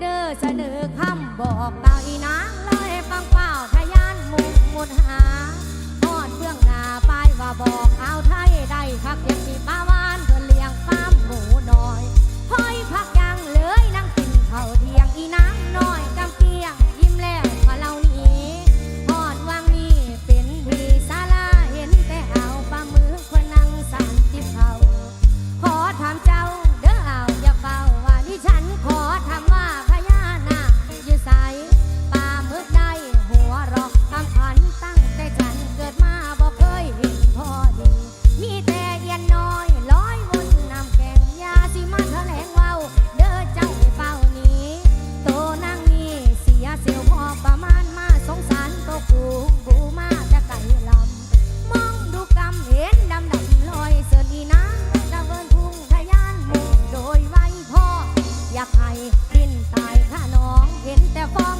เด้อเสนอคำบอกเต่าอีนางเลยฟังเปล่าทะ อยากให้ดินตายข้าน้องเห็นแต่ฟ้อง